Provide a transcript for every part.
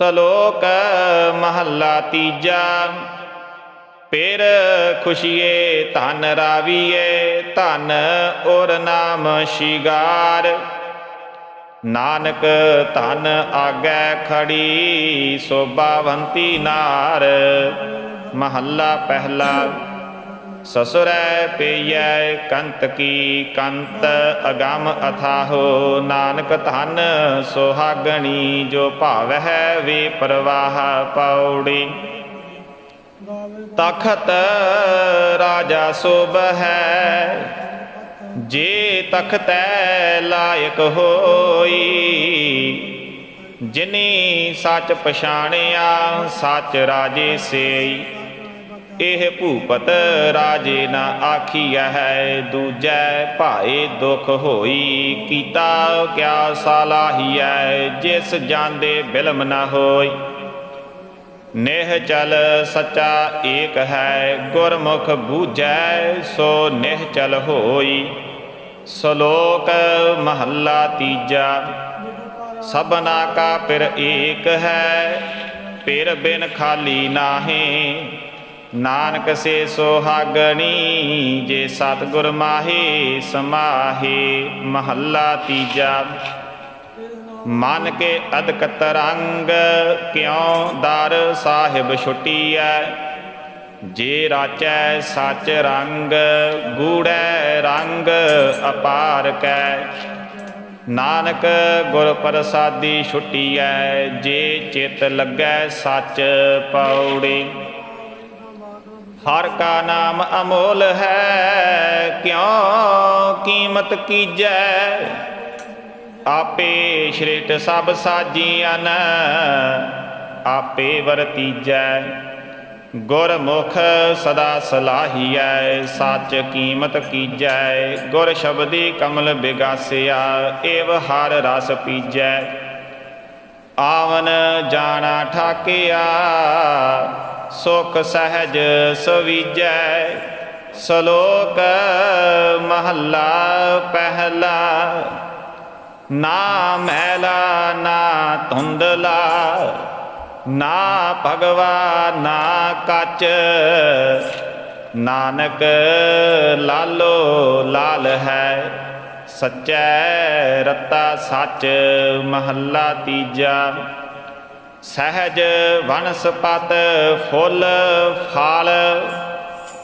ਸ਼ਲੋਕ ਮਹੱਲਾ ਤੀਜਾ ਪੇਰ ਖੁਸ਼ੀਏ ਧਨ ਰਾਵੀਏ, ਧਨ ਔਰ ਨਾਮ ਸ਼ਿਗਾਰ। ਨਾਨਕ ਧਨ ਆਗੈ ਖੜੀ ਸੋਭਾਵੰਤੀ ਨਾਰ। ਮਹੱਲਾ ਪਹਿਲਾ। ਸਸੁਰੈ ਪਈਐ ਕੰਤ ਕੀ ਕੰਤ ਅਗੰਮ ਅਥਾਹੋ, ਨਾਨਕ ਧਨ ਸੁਹਾਗਣੀ, ਜੋ ਭਾਵਹਿ ਵੇ ਪ੍ਰਵਾਹ ਪੌੜੀ ਤਖਤ ਰਾਜਾ ਸੋਭ ਹੈ ਜੇ ਤਖਤੈ ਲਾਇਕ ਹੋਈ, ਜਿਨੀ ਸੱਚ ਪਛਾਣਿਆ, ਸੱਚ ਰਾਜੇ ਸੇਈ। ਇਹ ਭੂਪਤ ਰਾਜੇ ਨਾ ਆਖੀਐ ਹੈ, ਦੂਜੈ ਭਾਏ ਦੁਖ ਹੋਈ ਕੀਤਾ ਕਿਆ ਸਾਲਾਹੀਐ, ਜਿਸ ਜਾਂਦੇ ਬਿਲਮ ਨਾ ਹੋਈ। ਨਿਹ ਚਲ ਸੱਚਾ ਏਕ ਹੈ, ਗੁਰਮੁਖ ਬੂਝੈ ਸੋ ਨਿਹ ਚਲ ਹੋਈ। ਸ਼ਲੋਕ ਮਹੱਲਾ ਤੀਜਾ, ਸਭਨਾ ਕਾ ਪਿਰ ਏਕ ਹੈ, ਪਿਰ ਬਿਨ ਖਾਲੀ ਨਾਹੀ। ਨਾਨਕ ਸੇ ਸੁਹਾਗਣੀ, ਜੇ ਸਤਿਗੁਰ ਮਾਹੀ ਸਮਾਹੀ, ਮਹੱਲਾ ਤੀਜਾ। ਮਨ ਕੇ ਅਦਕ ਤਰੰਗ, ਕਿਉ ਦਰ ਸਾਹਿਬ ਛੁਟੀਐ? ਜੇ ਰਾਚੈ ਸਚ ਰੰਗ, ਗੂੜੈ ਰੰਗ ਅਪਾਰ ਕੈ। ਨਾਨਕ ਗੁਰ ਪ੍ਰਸਾਦੀ ਛੁਟੀਐ, ਜੇ ਚਿਤ ਲੱਗੈ ਸੱਚ ਪੌੜੀ। ਹਰ ਕਾ ਨਾਮ ਅਮੋਲ ਹੈ, ਕਿਉ ਕੀਮਤ ਕੀਜੈ? ਆਪੇ ਸ਼੍ਰਿਤ ਸਭ ਸਾਜੀਆਂ ਆਪੇ ਵਰਤੀਜੈ। ਗੁਰਮੁਖ ਸਦਾ ਸਲਾਹੀਐ, ਸੱਚ ਕੀਮਤ ਕੀਜੈ। ਗੁਰ ਸ਼ਬਦੀ ਕਮਲ ਬਿਗਾਸਿਆ, ਏਵ ਹਰ ਰਸ ਪੀਜੈ। ਆਵਨ ਜਾਣਾ ਠਾਕਿਆ ਸੁਖ ਸਹਿਜ ਸਵੀਜੈ, ਸ਼ਲੋਕ ਮਹੱਲਾ ਪਹਿਲਾ। ਨਾ ਮੈਲਾ, ਨਾ ਧੁੰਦਲਾ, ਨਾ ਭਗਵਾ, ਨਾ ਕੱਚ। ਨਾਨਕ ਲਾਲੋ ਲਾਲ ਹੈ, ਸਚੈ ਰਤਾ ਸੱਚ ਮਹੱਲਾ ਤੀਜਾ। ਸਹਿਜ ਵਨਸਪਤ ਫੁੱਲ ਫਲ,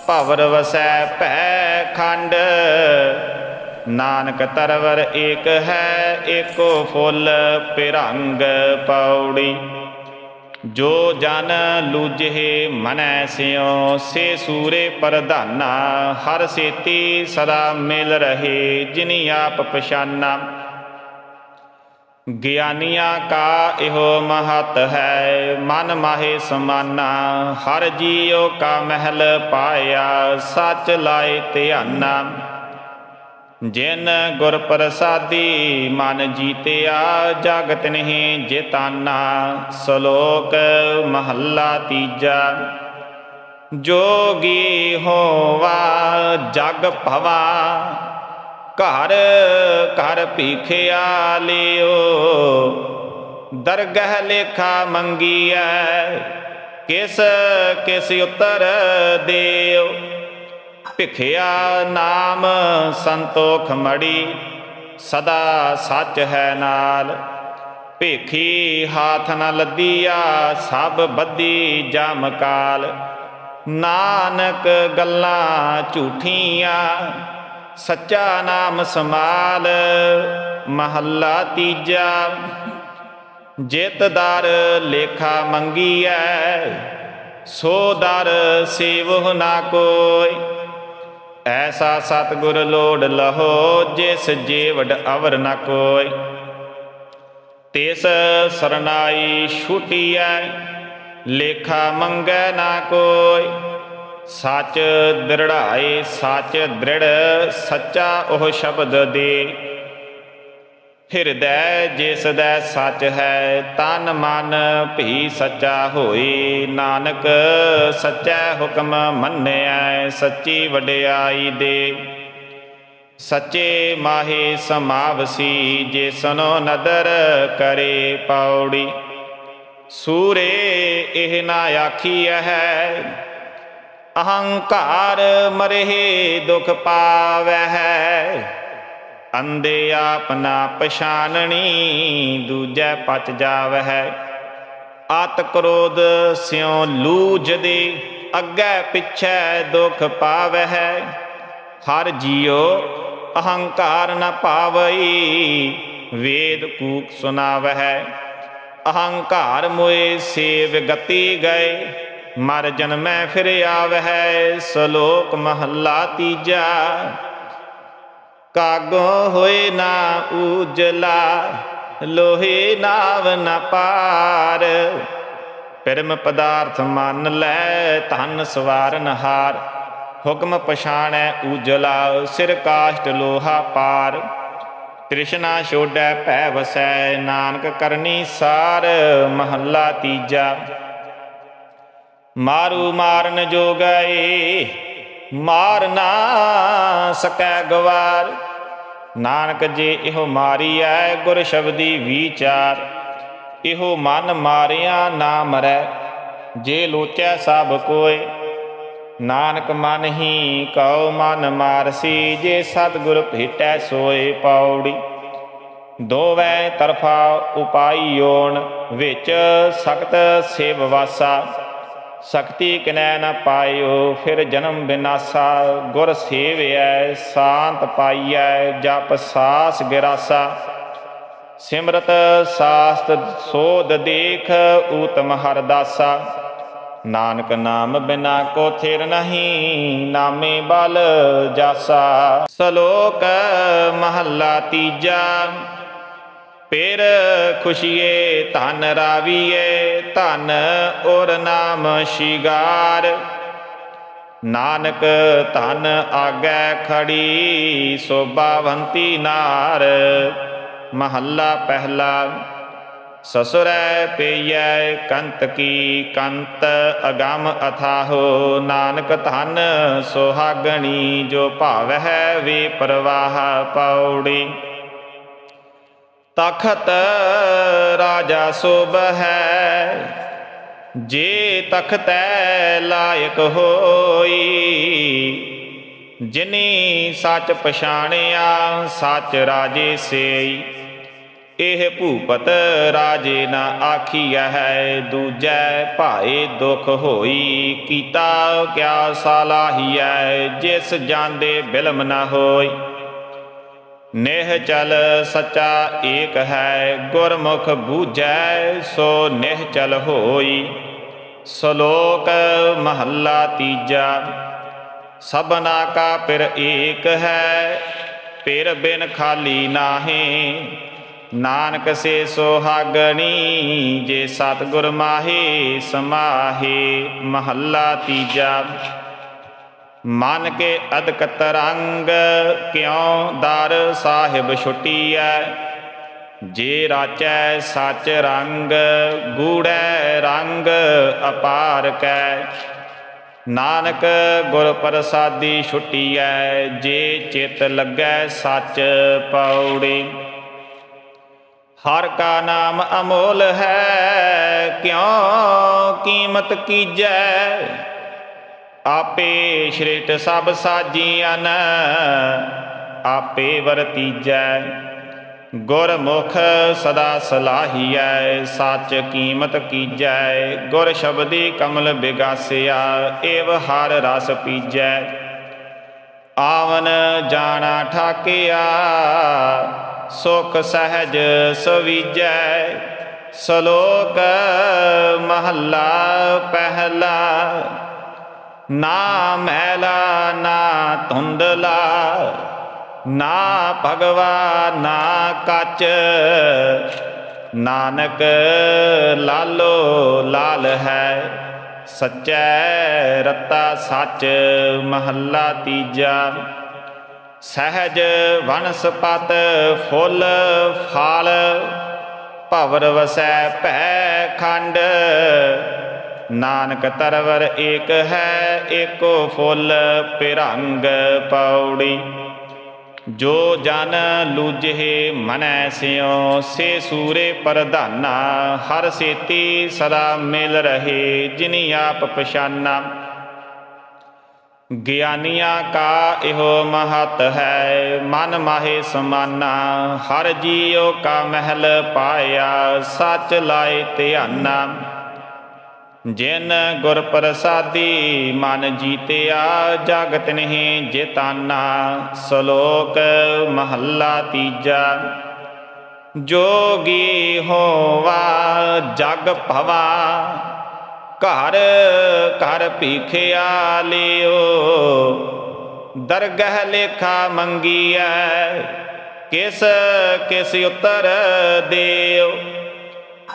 ਭਵਰ ਵਸੈ ਭੈ ਖੰਡ। ਨਾਨਕ ਤਰਵਰ ਏਕ ਹੈ ਏਕੋ ਫੁੱਲ, ਪਿਰੰਗ ਪੌੜੀ। ਜੋ ਜਨ ਲੂਜੇ ਮਨੈ ਸਿਉ, ਸੇ ਸੂਰੇ ਪ੍ਰਧਾਨਾ। ਹਰ ਸੇਤੀ ਸਦਾ ਮਿਲ ਰਹੇ, ਜਿਨੀ ਆਪ ਪਛਾਨਾ। ਗਿਆਨੀਆਂ ਕਾ ਇਹੋ ਮਹਤ ਹੈ। ਮਨ ਮਾਹੇ ਸਮਾਨਾ, ਹਰ ਜੀਉ ਕਾ ਮਹਿਲ ਪਾਇਆ, ਸੱਚ ਲਾਏ ਧਿਆਨਾ। ਜਿਨ ਗੁਰ ਪ੍ਰਸਾਦੀ ਮਨ ਜੀਤਿਆ, ਜਗਤ ਨਹੀਂ ਜਿਤਾਨਾ। ਸ਼ਲੋਕ ਮਹੱਲਾ ਤੀਜਾ, ਜੋਗੀ ਹੋਵਾ, ਜਗ ਭਵਾ। ਘਰ ਘਰ ਭੀਖਿਆ ਲਿਓ। ਦਰਗਹ ਲੇਖਾ ਮੰਗੀਐ, ਕਿਸ ਕਿਸ ਉਤਰ ਦਿਓ। ਭਿਖਿਆ ਨਾਮ ਸੰਤੋਖ ਮੜੀ, ਸਦਾ ਸੱਚ ਹੈ ਨਾਲ। ਭੇਖੀ ਹਾਥ ਨ ਲੱਦੀਆ, ਸਭ ਬੱਦੀ ਜਮ ਕਾਲ। ਨਾਨਕ ਗੱਲਾਂ ਝੂਠੀਆਂ ਸੱਚਾ ਨਾਮ ਸਮਾਲ ਮਹੱਲਾ ਤੀਜਾ। ਜਿਤ ਦਰ ਲੇਖਾ ਮੰਗੀਐ, ਸੋ ਦਰ ਸੇਵਹੁ ਨਾ ਕੋਈ। ਐਸਾ ਸਤਿਗੁਰ ਲੋੜ ਲਹੋ, ਜਿਸ ਜੀਵੜ ਅਵਰ ਨ ਕੋਈ। ਤਿਸ ਸਰਨਾਈ ਛੁਟੀਐ, ਲੇਖਾ ਮੰਗੈ ਨਾ ਕੋਈ। ਸੱਚ ਦ੍ਰਿੜਾਏ, ਸੱਚ ਦ੍ਰਿੜ, ਸੱਚਾ ਉਹ ਸ਼ਬਦ ਦੇ। ਹਿਰਦੈ ਜਿਸ ਦਾ ਸੱਚ ਹੈ, ਤਨ ਮਨ ਭੀ ਸੱਚਾ ਹੋਏ। ਨਾਨਕ ਸੱਚਾ ਹੁਕਮ ਮੰਨਿਆ ਸੱਚੀ ਵਡਿਆਈ ਦੇ। ਸੱਚੇ ਮਾਹੇ ਸਮਾਵਸੀ ਜੇ ਸਨੋ ਨਦਰ ਕਰੇ ਪੌੜੀ। ਸੂਰੇ ਇਹ ਨਾ ਆਖੀ ਹੈ ਅਹੰਕਾਰ ਮਰਹਿ ਦੁਖ ਪਾਵਹਿ। ਅੰਦੇ ਆਪਨਾ ਪਛਾਨਣੀ, ਦੂਜੈ ਪਚ ਜਾਵਹਿ। ਆਤ ਕ੍ਰੋਧ ਸਿਉ ਲੂਜ ਦੇ, ਅੱਗੇ ਪਿਛੈ ਦੁਖ ਪਾਵਹਿ। ਹਰ ਜੀਉ ਅਹੰਕਾਰ ਨ ਪਾਵਈ, ਵੇਦ ਕੂਕ ਸੁਨਾਵਹਿ ਅਹੰਕਾਰ ਮੋਏ ਸੇਵ ਗਤੀ ਗਏ ਮਰ ਜਨਮੈ ਫਿਰ ਆਵਹਿ, ਸ਼ਲੋਕ ਮਹੱਲਾ ਤੀਜਾ। ਕਾਗੋ ਹੋਏ ਨਾ ਉਜਲਾ ਲੋਹੇ ਨਾਵ ਨ ਪਾਰ। ਪਰਮ ਪਦਾਰਥ ਮੰਨ ਲੈ, ਧਨ ਸਵਾਰਨ ਹਾਰ। ਹੁਕਮ ਪਛਾਣੈ ਉਜਲਾ ਸਿਰ ਕਾਸ਼ਟ ਲੋਹਾ ਪਾਰ। ਤ੍ਰਿਸ਼ਨਾ ਛੋੜੈ ਭੈ ਵਸੈ, ਨਾਨਕ ਕਰਨੀ ਸਾਰ। ਮਹੱਲਾ ਤੀਜਾ। ਮਾਰੂ ਮਾਰਨ ਜੋ ਗਏ ਮਾਰ ਨਾ ਸਕੈ ਗਵਾਰ। ਨਾਨਕ ਜੇ ਇਹੋ ਮਾਰੀ ਐ ਗੁਰ ਸ਼ਬਦੀ ਵਿਚਾਰ, ਇਹੋ ਮਨ ਮਾਰਿਆ ਨਾ ਮਰੈ, ਜੇ ਲੋਚੈ ਸਭ ਕੋਇ ਨਾਨਕ ਮਨ ਹੀ ਕਉ ਮਨ ਮਾਰਸੀ, ਜੇ ਸਤਿਗੁਰ ਭੇਟੈ ਸੋਏ ਪੌੜੀ। ਦੋਵੇਂ ਤਰਫਾ ਉਪਾਈਓਣ ਵਿੱਚ ਸਖਤ ਸੇਵ ਵਾਸਾ। ਸ਼ਕਤੀ ਕਿਨੈ ਨ ਪਾਇਓ, ਫਿਰ ਜਨਮ ਬਿਨਾਸਾ, ਗੁਰ ਸੇਵਿਐ, ਸ਼ਾਂਤ ਪਾਈਐ, ਜਪ ਸਾਸ ਗਿਰਾਸਾ ਸਿਮਰਤ ਸਾਸਤ ਸੋਧ ਦੇਖ, ਊਤਮ ਹਰਦਾਸਾ ਨਾਨਕ ਨਾਮ ਬਿਨਾ ਕੋ ਥਿਰ ਨਹੀਂ, ਨਾਮੇ ਬਲ ਜਾਸਾ। ਸ਼ਲੋਕ ਮਹੱਲਾ ਤੀਜਾ। ਪੇਰ ਖੁਸ਼ੀਏ ਧਨ ਰਾਵੀਏ, ਧਨ ਔਰ ਨਾਮ ਸ਼ਿਗਾਰ। ਨਾਨਕ ਧਨ ਆਗੈ ਖੜੀ, ਸੋਭਾਵੰਤੀ ਨਾਰ। ਮਹੱਲਾ ਪਹਿਲਾ, ਸਸੁਰੈ ਪਈਐ ਕੰਤ ਕੀ ਕੰਤ, ਅਗੰਮ ਅਥਾਹੋ। ਨਾਨਕ ਧਨ ਸੁਹਾਗਣੀ, ਜੋ ਭਾਵਹਿ ਵੇ ਪ੍ਰਵਾਹ ਪੌੜੀ। ਤਖਤ ਰਾਜਾ ਸੋਭ ਹੈ। ਜੇ ਤਖਤੈ ਲਾਇਕ ਹੋਈ, ਜਿਨੀ ਸੱਚ ਪਛਾਣਿਆ, ਸੱਚ ਰਾਜੇ ਸੇਈ। ਇਹ ਭੂਪਤ ਰਾਜੇ ਨਾ ਆਖੀਐ ਹੈ, ਦੂਜੈ ਭਾਏ ਦੁਖ ਹੋਈ, ਕੀਤਾ ਕਿਆ ਸਾਲਾਹੀਐ, ਜਿਸ ਜਾਂਦੇ ਬਿਲਮ ਨਾ ਹੋਈ। ਨਿਹ ਚਲ ਸੱਚਾ ਏਕ ਹੈ, ਗੁਰਮੁਖ ਬੂਝੈ ਸੋ ਨਿਹ ਚਲ ਹੋਈ। ਸ਼ਲੋਕ ਮਹੱਲਾ ਤੀਜਾ, ਸਭਨਾ ਕਾ ਪਿਰ ਏਕ ਹੈ, ਪਿਰ ਬਿਨ ਖਾਲੀ ਨਾਹੀ। ਨਾਨਕ ਸੇ ਸੁਹਾਗਣੀ, ਜੇ ਸਤਿਗੁਰ ਮਾਹੀ ਸਮਾਹੀ। ਮਹੱਲਾ ਤੀਜਾ ਮਨ ਕੇ ਅਦਕਤ ਰੰਗ ਕਿਉ ਦਰ ਸਾਹਿਬ ਛੁਟੀਐ? ਜੇ ਰਾਚੈ ਸਚ ਰੰਗ, ਗੂੜੈ ਰੰਗ ਅਪਾਰ ਕੈ। ਨਾਨਕ ਗੁਰ ਪ੍ਰਸਾਦੀ ਛੁਟੀਐ, ਜੇ ਚਿਤ ਲੱਗੈ ਸੱਚ ਪੌੜੀ ਹਰ ਕਾ ਨਾਮ ਅਮੋਲ ਹੈ, ਕਿਉ ਕੀਮਤ ਕੀਜੈ? ਆਪੇ ਸ਼੍ਰਿਟ ਸਭ ਸਾਜੀਆਂ ਆਪੇ ਵਰਤੀਜੈ। ਗੁਰਮੁਖ ਸਦਾ ਸਲਾਹੀਐ, ਸੱਚ ਕੀਮਤ ਕੀਜੈ। ਗੁਰ ਸ਼ਬਦੀ ਕਮਲ ਬਿਗਾਸਿਆ, ਏਵ ਹਰ ਰਸ ਪੀਜੈ। ਆਵਨ ਜਾਣਾ ਠਾਕਿਆ, ਸੁਖ ਸਹਿਜ ਸਵੀਜੈ। ਸ਼ਲੋਕ ਮਹੱਲਾ ਪਹਿਲਾ ਨਾ ਮੈਲਾ, ਨਾ ਧੁੰਦਲਾ, ਨਾ ਭਗਵਾ, ਨਾ ਕੱਚ। ਨਾਨਕ ਲਾਲੋ ਲਾਲ ਹੈ, ਸਚੈ ਰਤਾ ਸੱਚ, ਮਹੱਲਾ ਤੀਜਾ। ਸਹਿਜ ਵਨਸਪਤ ਫੁੱਲ ਫਲ, ਭਵਰ ਵਸੈ ਭੈ ਖੰਡ। ਨਾਨਕ ਤਰਵਰ ਏਕ ਹੈ, ਏਕੋ ਫੁੱਲ ਪਿਰੰਗ ਪੌੜੀ। ਜੋ ਜਨ ਲੂਜੇ ਮਨੈ ਸਿਉ, ਸੇ ਸੂਰੇ ਪਰਧਾਨਾ, ਹਰ ਸੇਤੀ ਸਦਾ ਮਿਲ ਰਹੇ, ਜਿਨੀ ਆਪ ਪਛਾਨਾ। ਗਿਆਨੀਆਂ ਕਾ ਇਹੋ ਮਹਤ ਹੈ, ਮਨ ਮਾਹੇ ਸਮਾਨਾ, ਹਰ ਜੀਉ ਕਾ ਮਹਿਲ ਪਾਇਆ, ਸੱਚ ਲਾਏ ਧਿਆਨਾ। ਜਿਨ ਗੁਰ ਪ੍ਰਸਾਦੀ ਮਨ ਜੀਤਿਆ, ਜਗਤ ਨਹੀਂ ਜਿਤਾਨਾ, ਸ਼ਲੋਕ ਮਹੱਲਾ ਤੀਜਾ। ਜੋਗੀ ਹੋਵਾ, ਜਗ ਭਵਾ, ਘਰ ਘਰ ਭੀਖਿਆ ਲਿਓ। ਦਰਗਹ ਲੇਖਾ ਮੰਗੀਐ, ਕਿਸ ਕਿਸ ਉਤਰ ਦਿਓ।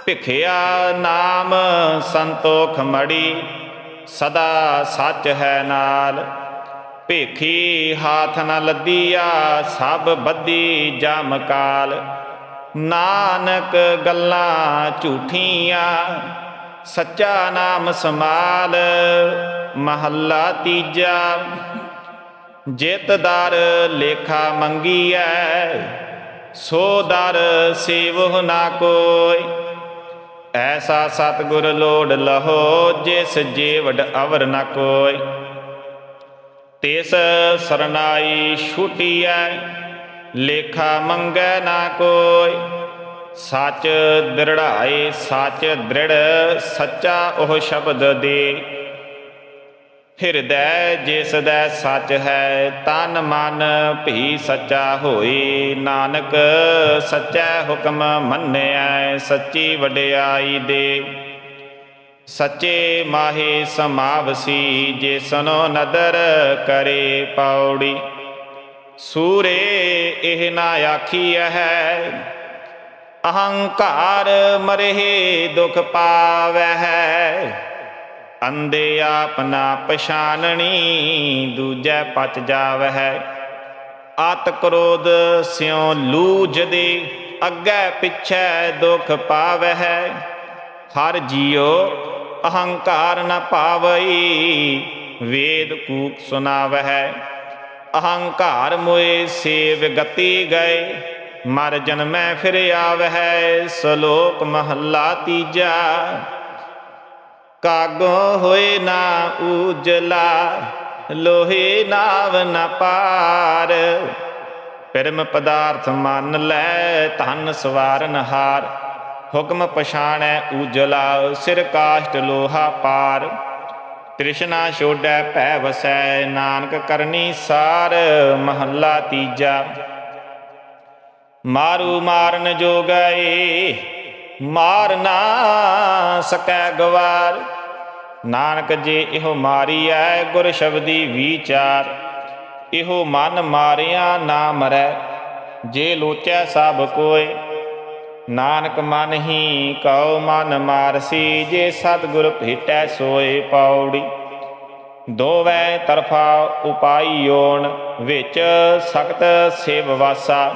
ਭਿਖਿਆ ਨਾਮ ਸੰਤੋਖ ਮੜੀ, ਸਦਾ ਸੱਚ ਹੈ ਨਾਲ। ਭੇਖੀ ਹਾਥ ਨ ਲੱਦੀਆ, ਸਭ ਬੱਦੀ ਜਮ ਕਾਲ। ਨਾਨਕ ਗੱਲਾਂ ਝੂਠੀਆਂ, ਸੱਚਾ ਨਾਮ ਸਮਾਲ ਮਹੱਲਾ ਤੀਜਾ। ਜਿਤਦਾਰ ਲੇਖਾ ਮੰਗੀਐ, ਸੋ ਦਰ ਸੇਵਹੁ ਨਾ ਕੋਈ। ਐਸਾ ਸਤਿਗੁਰ ਲੋੜ ਲਹੋ, ਜਿਸ ਜੀਵੜ ਅਵਰ ਨ ਕੋਈ। ਤਿਸ ਸਰਨਾਈ ਛੁਟੀਐ, ਲੇਖਾ ਮੰਗੈ ਨਾ ਕੋਈ। ਸੱਚ ਦ੍ਰਿੜਾਏ ਸੱਚ ਦ੍ਰਿੜ, ਸੱਚਾ ਉਹ ਸ਼ਬਦ ਦੇ। ਹਿਰਦੈ ਜਿਸਦਾ ਸੱਚ ਹੈ, ਤਨ ਮਨ ਭੀ ਸੱਚਾ ਹੋਈ। ਨਾਨਕ ਸੱਚਾ ਹੁਕਮ ਮੰਨਿਆ ਸੱਚੀ ਵਡਿਆਈ ਦੇ। ਸੱਚੇ ਮਾਹੇ ਸਮਾਵਸੀ, ਜਿਸਨੋ ਨਦਰ ਕਰੇ ਪੌੜੀ। ਸੂਰੇ ਇਹ ਨਾ ਆਖੀਐ ਹੈ, ਅਹੰਕਾਰ ਮਰਹਿ ਦੁਖ ਪਾਵੈ ਹੈ ਅੰਦੇ ਆਪਨਾ ਪਛਾਨਣੀ, ਦੂਜੈ ਪਚ ਜਾਵਹਿ। ਆਤ ਕ੍ਰੋਧ ਸਿਉ ਲੂਜ ਦੇ, ਅੱਗੇ ਪਿਛੈ ਦੁਖ ਪਾਵਹਿ। ਹਰ ਜੀਉ ਅਹੰਕਾਰ ਨ ਪਾਵਈ, ਵੇਦ ਕੂਕ ਸੁਨਾਵਹਿ ਅਹੰਕਾਰ ਮੋਏ ਸੇਵ ਗਤੀ ਗਏ, ਮਰ ਜਨਮੈ ਫਿਰ ਆਵਹਿ। ਸ਼ਲੋਕ ਮਹੱਲਾ ਤੀਜਾ। ਕਾਗੋ ਹੋਏ ਨਾ ਉਜਲਾ, ਲੋਹੇ ਨਾਵ ਨ ਪਾਰ। ਪਰਮ ਪਦਾਰਥ ਮੰਨ ਲੈ, ਧਨ ਸਵਾਰਨ ਹਾਰ। ਹੁਕਮ ਪਛਾਣੈ ਉਜਲਾ, ਸਿਰ ਕਾਸ਼ਟ ਲੋਹਾ ਪਾਰ। ਤ੍ਰਿਸ਼ਨਾ ਛੋੜੈ ਭੈ ਵਸੈ, ਨਾਨਕ ਕਰਨੀ ਸਾਰ, ਮਹੱਲਾ ਤੀਜਾ। ਮਾਰੂ ਮਾਰਨ ਜੋ ਮਾਰ ਨਾ ਸਕੈ ਗਵਾਰ। ਨਾਨਕ ਜੇ ਇਹੋ ਮਾਰੀ ਮਾਰੀਐ ਗੁਰ ਸ਼ਬਦੀ ਵਿਚਾਰ, ਇਹੋ ਮਨ ਮਾਰਿਆ ਨਾ ਮਰੈ, ਜੇ ਲੋਚੈ ਸਭ ਕੋਇ ਨਾਨਕ ਮਨ ਹੀ ਕਉ ਮਨ ਮਾਰਸੀ, ਜੇ ਸਤਿਗੁਰ ਭੇਟੈ ਸੋਏ ਪੌੜੀ। ਦੋਵੇਂ ਤਰਫਾ ਉਪਾਈਓਣ ਵਿੱਚ ਸਖਤ ਸੇਵ ਵਾਸਾ।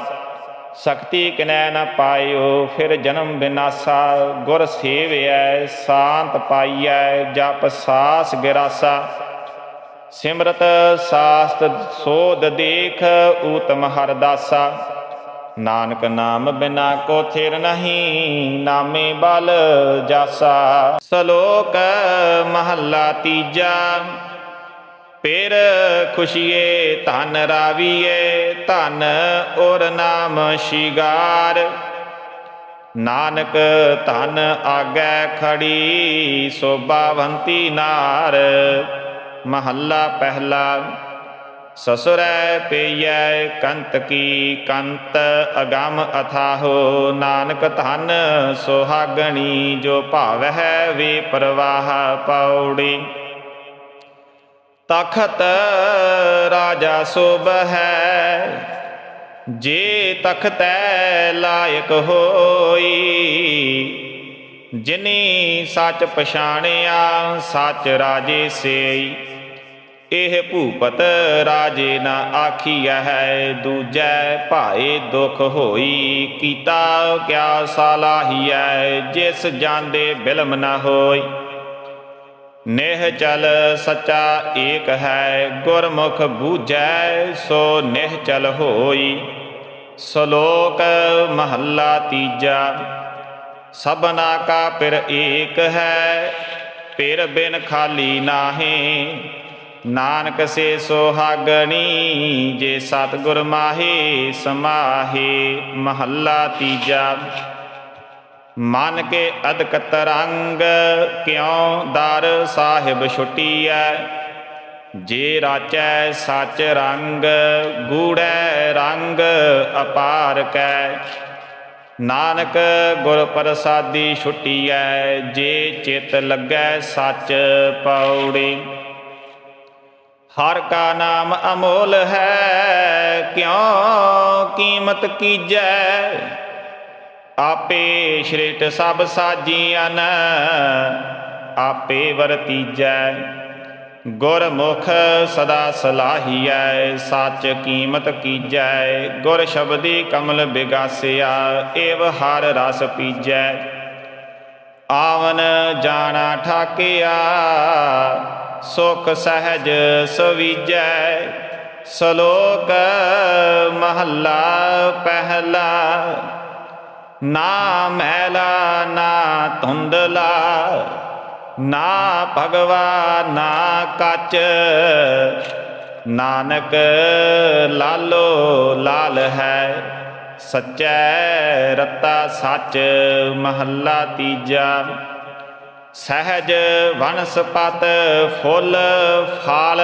ਸ਼ਕਤੀ ਕਿਨੈ ਨ ਪਾਇਓ, ਫਿਰ ਜਨਮ ਬਿਨਾਸਾ, ਗੁਰ ਸੇਵਿਐ, ਸ਼ਾਂਤ ਪਾਈਐ, ਜਪ ਸਾਸ ਗਿਰਾਸਾ। ਸਿਮਰਤ ਸਾਸਤ ਸੋਧ ਦੇਖ, ਊਤਮ ਹਰਦਾਸਾ ਨਾਨਕ ਨਾਮ ਬਿਨਾ ਕੋ ਥਿਰ ਨਹੀਂ, ਨਾਮੇ ਬਲ ਜਾਸਾ। ਸ਼ਲੋਕ ਮਹੱਲਾ ਤੀਜਾ। ਪੇਰ ਖੁਸ਼ੀਏ, ਧਨ ਰਾਵੀਏ, ਧਨ ਔਰ ਨਾਮ ਸ਼ਿਗਾਰ। ਨਾਨਕ ਧਨ ਆਗੈ ਖੜੀ, ਸੋਭਾਵੰਤੀ ਨਾਰ। ਮਹੱਲਾ ਪਹਿਲਾ, ਸਸੁਰੈ ਪਈਐ, ਕੰਤ ਕੀ ਕੰਤ ਅਗੰਮ ਅਥਾਹੋ। ਨਾਨਕ ਧਨ ਸੁਹਾਗਣੀ, ਜੋ ਭਾਵ ਹੈ ਵੇ ਪ੍ਰਵਾਹ ਪੌੜੀ ਤਖਤ ਰਾਜਾ ਸੋਭ ਹੈ। ਜੇ ਤਖਤੈ ਲਾਇਕ ਹੋਈ, ਜਿਨੀ ਸੱਚ ਪਛਾਣਿਆ, ਸੱਚ ਰਾਜੇ ਸੇਈ। ਇਹ ਭੂਪਤ ਰਾਜੇ ਨਾ ਆਖੀਐ ਹੈ, ਦੂਜੈ ਭਾਏ ਦੁਖ ਹੋਈ। ਕੀਤਾ ਕਿਆ ਸਾਲਾਹੀਐ, ਜਿਸ ਜਾਂਦੇ ਬਿਲਮ ਨਾ ਹੋਈ। ਨਿਹ ਚਲ ਸੱਚਾ ਏਕ ਹੈ, ਗੁਰਮੁਖ ਬੂਝੈ ਸੋ ਨਿਹ ਚਲ ਹੋਈ। ਸ਼ਲੋਕ ਮਹੱਲਾ ਤੀਜਾ, ਸਭਨਾ ਕਾ ਪਿਰ ਏਕ ਹੈ, ਪਿਰ ਬਿਨ ਖਾਲੀ ਨਾਹੀ। ਨਾਨਕ ਸੇ ਸੋਹਾਗਣੀ ਜੇ ਸਤਿਗੁਰ ਮਾਹੇ ਸਮਾਹੇ। ਮਹੱਲਾ ਤੀਜਾ ਮਨ ਕੇ ਅਦਕਤ ਰੰਗ ਕਿਉ ਦਰ ਸਾਹਿਬ ਛੁਟੀਐ? ਜੇ ਰਾਚੈ ਸਚ ਰੰਗ, ਗੂੜੈ ਰੰਗ ਅਪਾਰ ਕੈ। ਨਾਨਕ ਗੁਰ ਪ੍ਰਸਾਦੀ ਛੁਟੀਐ, ਜੇ ਚਿਤ ਲੱਗੈ ਸੱਚ ਪੌੜੀ ਹਰ ਕਾ ਨਾਮ ਅਮੋਲ ਹੈ, ਕਿਉ ਕੀਮਤ ਕੀਜੈ? ਆਪੇ ਸ਼੍ਰੇਟ ਸਭ ਸਾਜੀਆਂ ਆਪੇ ਵਰਤੀਜੈ। ਗੁਰਮੁਖ ਸਦਾ ਸਲਾਹੀਐ, ਸੱਚ ਕੀਮਤ ਕੀਜੈ। ਗੁਰ ਸ਼ਬਦੀ ਕਮਲ ਬਿਗਾਸਿਆ, ਏਵ ਹਰ ਰਸ ਪੀਜੈ। ਆਵਨ ਜਾਣਾ ਠਾਕਿਆ, ਸੁਖ ਸਹਿਜ ਸਵੀਜੈ। ਸ਼ਲੋਕ ਮਹੱਲਾ ਪਹਿਲਾ ਨਾ ਮੈਲਾ, ਨਾ ਧੁੰਦਲਾ, ਨਾ ਭਗਵਾ, ਨਾ ਕੱਚ। ਨਾਨਕ ਲਾਲੋ ਲਾਲ ਹੈ, ਸਚੈ ਰਤਾ ਸੱਚ, ਮਹੱਲਾ ਤੀਜਾ। ਸਹਿਜ ਵਨਸਪਤ ਫੁੱਲ ਫਾਲ,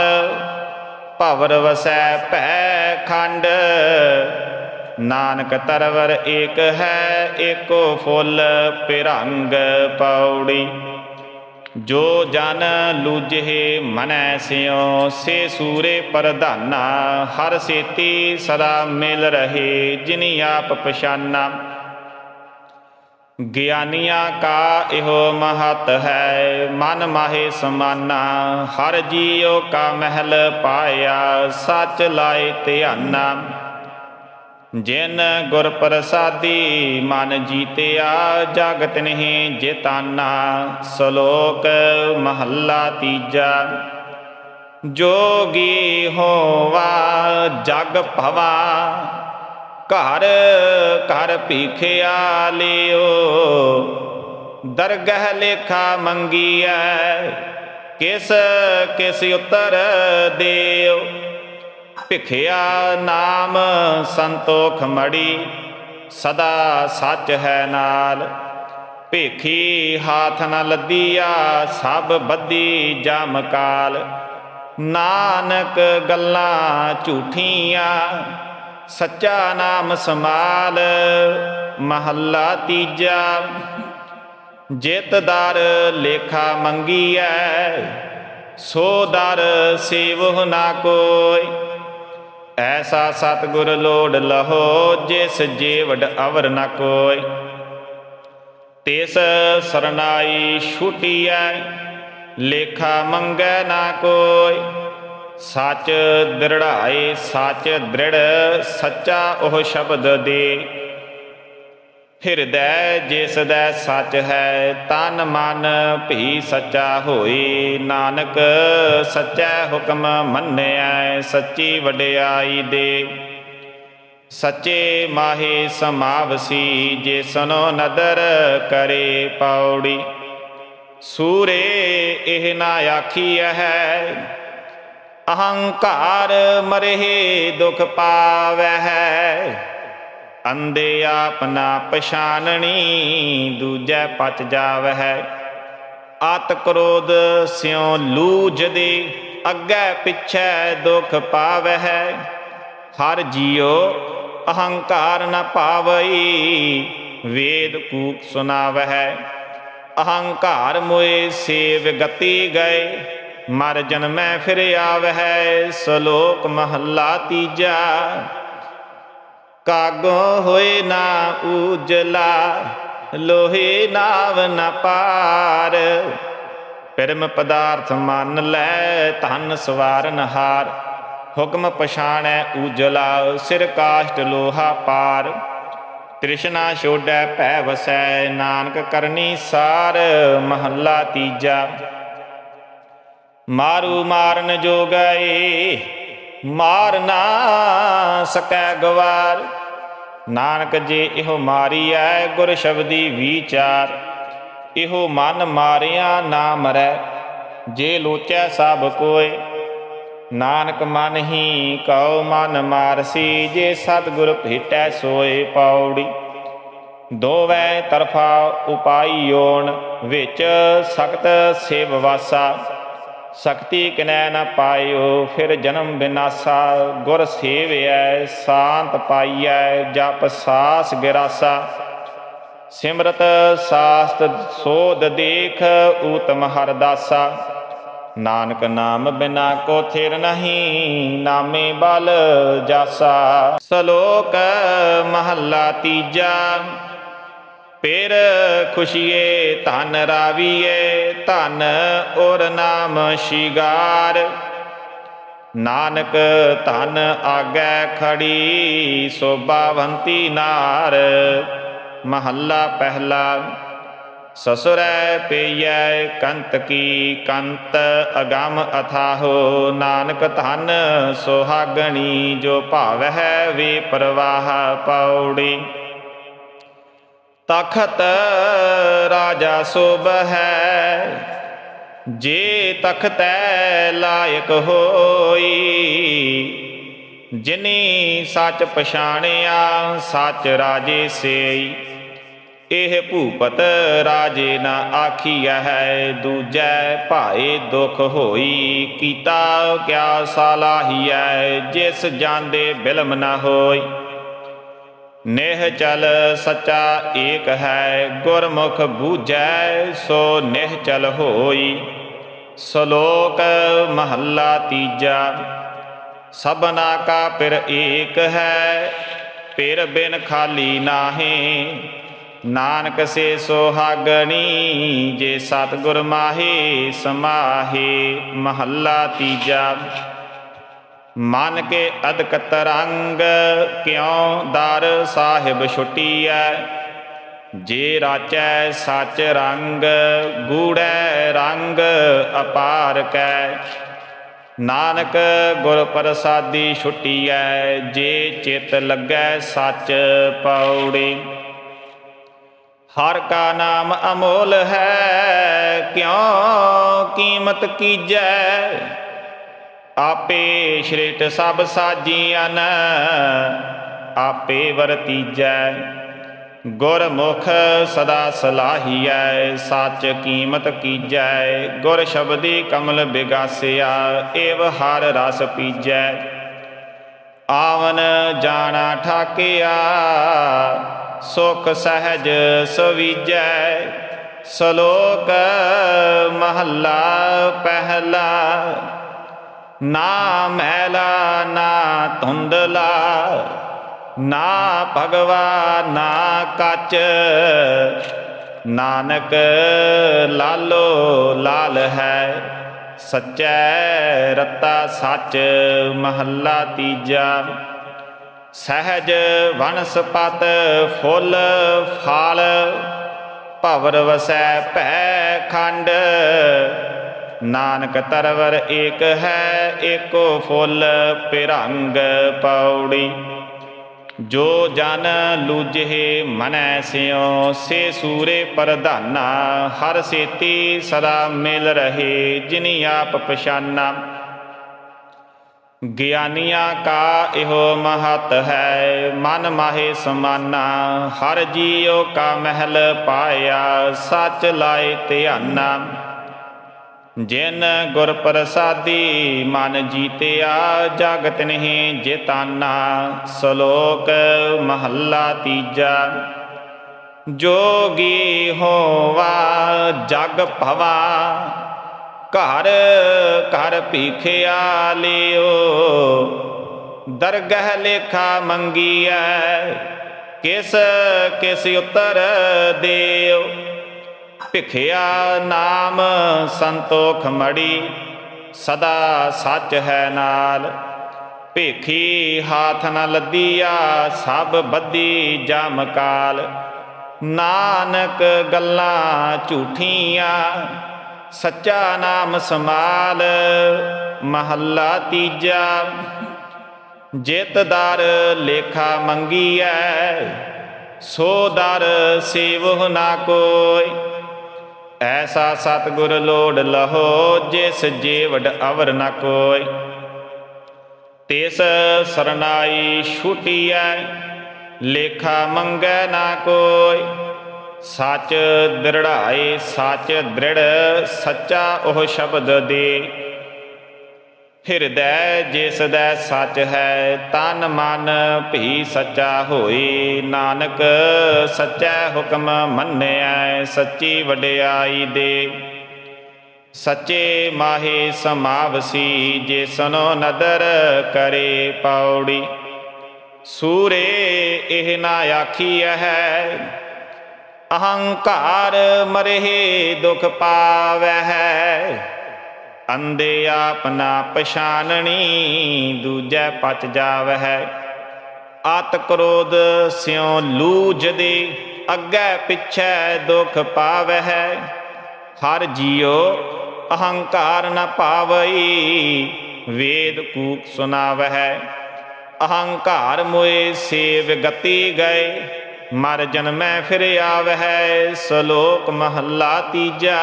ਭਵਰ ਵਸੈ ਭੈ ਖੰਡ। ਨਾਨਕ ਤਰਵਰ ਏਕ ਹੈ, ਏਕੋ ਫੁੱਲ ਪਿਰੰਗ ਪੌੜੀ ਜੋ ਜਨ ਲੂਜੇ ਮਨੈ ਸਿਉ, ਸੇ ਸੂਰੇ ਪਰਧਾਨਾ। ਹਰ ਸੇਤੀ ਸਦਾ ਮਿਲ ਰਹੇ, ਜਿਨੀ ਆਪ ਪਛਾਨਾ। ਗਿਆਨੀਆਂ ਕਾ ਇਹੋ ਮਹਤ ਹੈ, ਮਨ ਮਾਹੇ ਸਮਾਨਾ। ਹਰ ਜੀਉ ਕਾ ਮਹਿਲ ਪਾਇਆ, ਸੱਚ ਲਾਏ ਧਿਆਨਾ। ਜਿਨ ਗੁਰ ਪ੍ਰਸਾਦੀ ਮਨ ਜੀਤਿਆ, ਜਗਤ ਨਹੀਂ ਜਿਤਾਨਾ, ਸ਼ਲੋਕ ਮਹੱਲਾ ਤੀਜਾ। ਜੋਗੀ ਹੋਵਾ, ਜਗ ਭਵਾ, ਘਰ ਘਰ ਭੀਖਿਆ ਲਿਓ। ਦਰਗਹ ਲੇਖਾ ਮੰਗੀਐ, ਕਿਸ ਕਿਸ ਉਤਰ ਦਿਓ। ਭਿਖਿਆ ਨਾਮ ਸੰਤੋਖ ਮੜੀ, ਸਦਾ ਸੱਚ ਹੈ ਨਾਲ। ਭੇਖੀ ਹਾਥ ਨ ਲੱਦੀਆ, ਸਭ ਬੱਦੀ ਜਮ ਕਾਲ। ਨਾਨਕ ਗੱਲਾਂ ਝੂਠੀਆਂ, ਸੱਚਾ ਨਾਮ ਸਮਾਲ ਮਹੱਲਾ ਤੀਜਾ। ਜਿਤ ਦਰ ਲੇਖਾ ਮੰਗੀਐ, ਸੋ ਦਰ ਸੇਵਹੁ ਨਾ ਕੋਈ। ਐਸਾ ਸਤਿਗੁਰ ਲੋੜ ਲਹੋ, ਜਿਸ ਜੀਵੜ ਅਵਰ ਨ ਕੋਈ। ਤਿਸ ਸਰਨਾਈ ਛੁਟੀਐ, ਲੇਖਾ ਮੰਗੈ ਨਾ ਕੋਈ। ਸੱਚ ਦ੍ਰਿੜਾਏ, ਸੱਚ ਦ੍ਰਿੜ, ਸੱਚਾ ਉਹ ਸ਼ਬਦ ਦੇ। ਹਿਰਦੈ ਜਿਸਦਾ ਸੱਚ ਹੈ, ਤਨ ਮਨ ਭੀ ਸੱਚਾ ਹੋਈ। ਨਾਨਕ ਸੱਚੈ ਹੁਕਮ ਮੰਨਿਆ ਸੱਚੀ ਵਡਿਆਈ ਦੇ। ਸੱਚੇ ਮਾਹੇ ਸਮਾਵਸੀ, ਜਿਸਨੋ ਨਦਰ ਕਰੇ ਪੌੜੀ। ਸੂਰੇ ਇਹ ਨਾ ਆਖੀ ਹੈ, ਅਹੰਕਾਰ ਮਰਹਿ ਦੁਖ ਪਾਵੈ ਹੈ। ਅੰਦੇ ਆਪਨਾ ਪਛਾਨਣੀ, ਦੂਜੈ ਪਚ ਜਾਵਹਿ। ਆਤ ਕ੍ਰੋਧ ਸਿਉ ਲੂਜਦੇ ਅੱਗੇ ਪਿਛੈ ਦੁਖ ਪਾਵਹਿ। ਹਰ ਜੀਉ, ਅਹੰਕਾਰ ਨ ਪਾਵਈ, ਵੇਦ ਕੂਕ ਸੁਨਾਵਹਿ। ਅਹੰਕਾਰ ਮੋਏ ਸੇਵ ਗਤੀ ਗਏ, ਮਰ ਜਨਮੈ ਫਿਰ ਆਵਹਿ, ਸ਼ਲੋਕ ਮਹੱਲਾ ਤੀਜਾ। ਕਾਗੋ ਹੋਏ ਨਾ ਉਜਲਾ, ਲੋਹੇ ਨਾਵ ਨ ਪਾਰ। ਪਰਮ ਪਦਾਰਥ ਮੰਨ ਲੈ, ਧਨ ਸਵਾਰਨ ਹਾਰ। ਹੁਕਮ ਪਛਾਣੈ ਉਜਲਾ, ਸਿਰ ਕਾਸ਼ਟ ਲੋਹਾ ਪਾਰ। ਤ੍ਰਿਸ਼ਨਾ ਛੋੜੈ ਭੈ ਵਸੈ, ਨਾਨਕ ਕਰਨੀ ਸਾਰ, ਮਹੱਲਾ ਤੀਜਾ। ਮਾਰੂ ਮਾਰਨ ਜੋ ਗਏ ਮਾਰ ਨਾ ਸਕੈ ਗਵਾਰ। ਨਾਨਕ ਜੇ ਇਹੋ ਮਾਰੀ ਐ ਗੁਰ ਸ਼ਬਦੀ ਵਿਚਾਰ, ਇਹੋ ਮਨ ਮਾਰਿਆ ਨਾ ਮਰੈ, ਜੇ ਲੋਚੈ ਸਭ ਕੋਇ। ਨਾਨਕ ਮਨ ਹੀ ਕਉ ਮਨ ਮਾਰਸੀ, ਜੇ ਸਤਿਗੁਰ ਭੇਟੈ ਸੋਏ ਪੌੜੀ। ਦੋਵੇਂ ਤਰਫਾ ਉਪਾਈ ਉਪਾਈਓਣ ਵਿੱਚ ਸਖਤ ਸੇਵ ਵਾਸਾ। ਸਕਤੀ ਕਿਨੈ ਨ ਪਾਇਓ, ਫਿਰ ਜਨਮ ਬਿਨਾਸਾ, ਗੁਰ ਸੇਵਿਐ, ਸ਼ਾਂਤ ਪਾਈਐ, ਜਪ ਸਾਸ ਗਿਰਾਸਾ। ਸਿਮਰਤ ਸਾਸਤ ਸੋਧ ਦੇਖ, ਊਤਮ ਹਰਦਾਸਾ ਨਾਨਕ ਨਾਮ ਬਿਨਾ ਕੋ ਥਿਰ ਨਹੀਂ, ਨਾਮੇ ਬਲ ਜਾਸਾ। ਸ਼ਲੋਕ ਮਹੱਲਾ ਤੀਜਾ। ਪੇਰ ਖੁਸ਼ੀਏ, ਧਨ ਰਾਵੀਏ, ਧਨ ਔਰ ਨਾਮ ਸ਼ਿਗਾਰ। ਨਾਨਕ ਧਨ ਆਗੈ ਖੜੀ, ਸੋਭਾਵੰਤੀ ਨਾਰ। ਮਹੱਲਾ ਪਹਿਲਾ, ਸਸੁਰੈ ਪਈਐ, ਕੰਤ ਕੀ ਕੰਤ ਅਗੰਮ ਅਥਾਹੋ। ਨਾਨਕ ਧਨ ਸੁਹਾਗਣੀ, ਜੋ ਭਾਵ ਹੈ ਵੇ ਪ੍ਰਵਾਹ ਪੌੜੀ ਤਖਤ ਰਾਜਾ ਸੋਭ ਹੈ। ਜੇ ਤਖਤੈ ਲਾਇਕ ਹੋਈ, ਜਿਨੀ ਸੱਚ ਪਛਾਣਿਆ, ਸੱਚ ਰਾਜੇ ਸੇਈ। ਇਹ ਭੂਪਤ ਰਾਜੇ ਨਾ ਆਖੀਐ ਹੈ, ਦੂਜੈ ਭਾਏ ਦੁਖ ਹੋਈ, ਕੀਤਾ ਕਿਆ ਸਾਲਾਹੀਐ, ਜਿਸ ਜਾਂਦੇ ਬਿਲਮ ਨਾ ਹੋਈ। ਨਿਹ ਚਲ ਸੱਚਾ ਏਕ ਹੈ, ਗੁਰਮੁਖ ਬੂਝੈ ਸੋ ਨਿਹ ਚਲ ਹੋਈ। ਸ਼ਲੋਕ ਮਹੱਲਾ ਤੀਜਾ, ਸਭਨਾ ਕਾ ਪਿਰ ਏਕ ਹੈ, ਪਿਰ ਬਿਨ ਖਾਲੀ ਨਾਹੀ। ਨਾਨਕ ਸੇ ਸੋਹਾਗਣੀ ਜੇ ਸਤਿਗੁਰ ਮਾਹੇ ਸਮਾਹੇ। ਮਹੱਲਾ ਤੀਜਾ ਮਨ ਕੇ ਅਦਕਤ ਰੰਗ ਕਿਉ ਦਰ ਸਾਹਿਬ ਛੁਟੀਐ? ਜੇ ਰਾਚੈ ਸਚ ਰੰਗ, ਗੂੜੈ ਰੰਗ ਅਪਾਰ ਕੈ। ਨਾਨਕ ਗੁਰ ਪ੍ਰਸਾਦੀ ਛੁਟੀਐ, ਜੇ ਚਿਤ ਲੱਗੈ ਸੱਚ ਪੌੜੀ ਹਰ ਕਾ ਨਾਮ ਅਮੋਲ ਹੈ, ਕਿਉ ਕੀਮਤ ਕੀਜੈ? ਆਪੇ ਸ਼੍ਰੇਟ ਸਭ ਸਾਜੀਆਂ ਆਪੇ ਵਰਤੀਜੈ। ਗੁਰਮੁਖ ਸਦਾ ਸਲਾਹੀਐ, ਸੱਚ ਕੀਮਤ ਕੀਜੈ। ਗੁਰ ਸ਼ਬਦੀ ਕਮਲ ਬਿਗਾਸਿਆ, ਏਵ ਹਰ ਰਸ ਪੀਜੈ। ਆਵਨ ਜਾਣਾ ਠਾਕਿਆ, ਸੁਖ ਸਹਿਜ ਸਵੀਜੈ। ਸ਼ਲੋਕ ਮਹੱਲਾ ਪਹਿਲਾ ਨਾ ਮੈਲਾ, ਨਾ ਧੁੰਦਲਾ, ਨਾ ਭਗਵਾ, ਨਾ ਕੱਚ। ਨਾਨਕ ਲਾਲੋ ਲਾਲ ਹੈ, ਸਚੈ ਰਤਾ ਸੱਚ ਮਹੱਲਾ ਤੀਜਾ। ਸਹਿਜ ਵਨਸਪਤ ਫੁੱਲ ਫਲ, ਭਵਰ ਵਸੈ ਭੈ ਖੰਡ। ਨਾਨਕ ਤਰਵਰ ਏਕ ਹੈ, ਏਕੋ ਫੁੱਲ ਪਿਰੰਗ ਪੌੜੀ। ਜੋ ਜਨ ਲੂਜੇ ਮਨੈ ਸਿਉ, ਸੇ ਸੂਰੇ ਪ੍ਰਧਾਨਾ। ਹਰ ਸੇਤੀ ਸਦਾ ਮਿਲ ਰਹੇ, ਜਿਨੀ ਆਪ ਪਛਾਨਾ। ਗਿਆਨੀਆਂ ਕਾ ਇਹੋ ਮਹਤ ਹੈ, ਮਨ ਮਾਹੇ ਸਮਾਨਾ। ਹਰ ਜੀਉ ਕਾ ਮਹਿਲ ਪਾਇਆ, ਸੱਚ ਲਾਏ ਧਿਆਨਾ। ਜਿਨ ਗੁਰ ਪ੍ਰਸਾਦੀ ਮਨ ਜੀਤਿਆ, ਜਗਤ ਨਹੀਂ ਜਿਤਾਨਾ, ਸ਼ਲੋਕ ਮਹੱਲਾ ਤੀਜਾ। ਜੋਗੀ ਹੋਵਾ, ਜਗ ਭਵਾ, ਘਰ ਘਰ ਭੀਖਿਆ ਲਿਓ। ਦਰਗਹ ਲੇਖਾ ਮੰਗੀਐ, ਕਿਸ ਕਿਸ ਉਤਰ ਦਿਓ। ਭਿਖਿਆ ਨਾਮ ਸੰਤੋਖ ਮੜੀ, ਸਦਾ ਸੱਚ ਹੈ ਨਾਲ। ਭੇਖੀ ਹਾਥ ਨ ਲੱਦੀਆ, ਸਭ ਬੱਦੀ ਜਮ ਕਾਲ। ਨਾਨਕ ਗੱਲਾਂ ਝੂਠੀਆਂ, ਸੱਚਾ ਨਾਮ ਸਮਾਲ ਮਹੱਲਾ ਤੀਜਾ। ਜਿਤ ਦਰ ਲੇਖਾ ਮੰਗੀਐ, ਸੋ ਦਰ ਸੇਵਹੁ ਨਾ ਕੋਈ। ਐਸਾ ਸਤਿਗੁਰ ਲੋੜ ਲਹੋ, ਜਿਸ ਜੀਵੜ ਅਵਰ ਨ ਕੋਈ ਤਿਸ ਸਰਨਾਈ ਛੁਟੀਐ, ਲੇਖਾ ਮੰਗੈ ਨਾ ਕੋਈ ਸੱਚ ਦ੍ਰਿੜਾਏ, ਸੱਚ ਦ੍ਰਿੜ, ਸੱਚਾ ਉਹ ਸ਼ਬਦ ਦੇ। ਹਿਰਦੈ ਜਿਸਦਾ ਸੱਚ ਹੈ, ਤਨ ਮਨ ਭੀ ਸੱਚਾ ਹੋਈ। ਨਾਨਕ ਸੱਚੈ ਹੁਕਮ ਮੰਨਿਆ ਸੱਚੀ ਵਡਿਆਈ ਦੇ। ਸੱਚੇ ਮਾਹੇ ਸਮਾਵਸੀ, ਜਿਸਨੋ ਨਦਰ ਕਰੇ ਪੌੜੀ। ਸੂਰੇ ਇਹ ਨਾ ਆਖੀ ਹੈ, ਅਹੰਕਾਰ ਮਰਹਿ ਦੁਖ ਪਾਵੈ ਹੈ। ਅੰਦੇ ਆਪਨਾ ਪਛਾਨਣੀ, ਦੂਜੈ ਪਚ ਜਾਵਹਿ। ਆਤ ਕ੍ਰੋਧ ਸਿਉ ਲੂਜ ਦੇ, ਅੱਗੇ ਪਿਛੈ ਦੁਖ ਪਾਵਹਿ। ਹਰ ਜੀਉ ਅਹੰਕਾਰ ਨ ਪਾਵਈ, ਵੇਦ ਕੂਕ ਸੁਨਾਵਹਿ ਅਹੰਕਾਰ ਮੋਏ ਸੇਵ ਗਤੀ ਗਏ, ਮਰ ਜਨਮੈ ਫਿਰ ਆਵਹਿ। ਸ਼ਲੋਕ ਮਹੱਲਾ ਤੀਜਾ।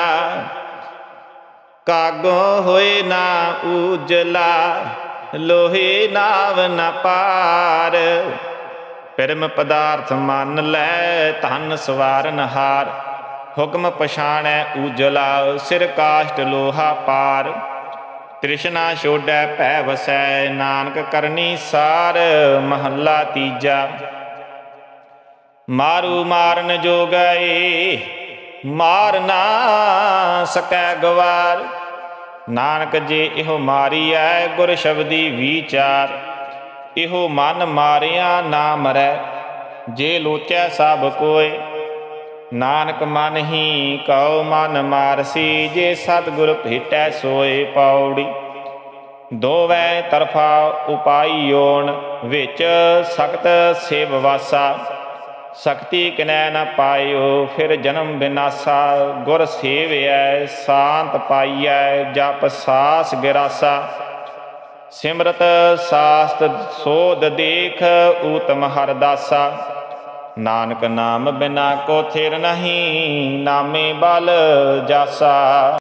ਕਾਗੋ ਹੋਏ ਨਾ ਉਜਲਾ, ਲੋਹੇ ਨਾਵ ਨ ਪਾਰ। ਪਰਮ ਪਦਾਰਥ ਮੰਨ ਲੈ, ਧਨ ਸਵਾਰਨ ਹਾਰ। ਹੁਕਮ ਪਛਾਣੈ ਉਜਲਾ, ਸਿਰ ਕਾਸ਼ਟ ਲੋਹਾ ਪਾਰ। ਤ੍ਰਿਸ਼ਨਾ ਛੋੜੈ ਭੈ ਵਸੈ, ਨਾਨਕ ਕਰਨੀ ਸਾਰ, ਮਹੱਲਾ ਤੀਜਾ। ਮਾਰੂ ਮਾਰਨ ਜੋਗਾਏ ਮਾਰ ਨਾ ਸਕੈ ਗਵਾਰ। ਨਾਨਕ ਜੇ ਇਹੋ ਮਾਰੀ ਮਾਰੀਐ, ਗੁਰ ਸ਼ਬਦੀ ਵਿਚਾਰ। ਇਹੋ ਮਨ ਮਾਰਿਆ ਨਾ ਮਰੈ, ਜੇ ਲੋਚੈ ਸਭ ਕੋਇ ਨਾਨਕ ਮਨ ਹੀ ਕਉ ਮਨ ਮਾਰਸੀ, ਜੇ ਸਤਿਗੁਰ ਭੇਟੈ ਸੋਏ ਪੌੜੀ। ਦੋਵੈ ਤਰਫਾ ਉਪਾਈਓਣ ਵਿੱਚ ਸਖਤ ਸੇਵ ਵਾਸਾ। ਸਕਤੀ ਕਿਨੈ ਨ ਪਾਇਓ, ਫਿਰ ਜਨਮ ਬਿਨਾਸਾ, ਗੁਰ ਸੇਵਿਐ, ਸ਼ਾਂਤ ਪਾਈਐ, ਜਪ ਸਾਸ ਗਿਰਾਸਾ ਸਿਮਰਤ ਸਾਸਤ ਸੋਧ ਦੇਖ, ਊਤਮ ਹਰਦਾਸਾ ਨਾਨਕ ਨਾਮ ਬਿਨਾ ਕੋ ਥਿਰ ਨਹੀਂ, ਨਾਮੇ ਬਲ ਜਾਸਾ।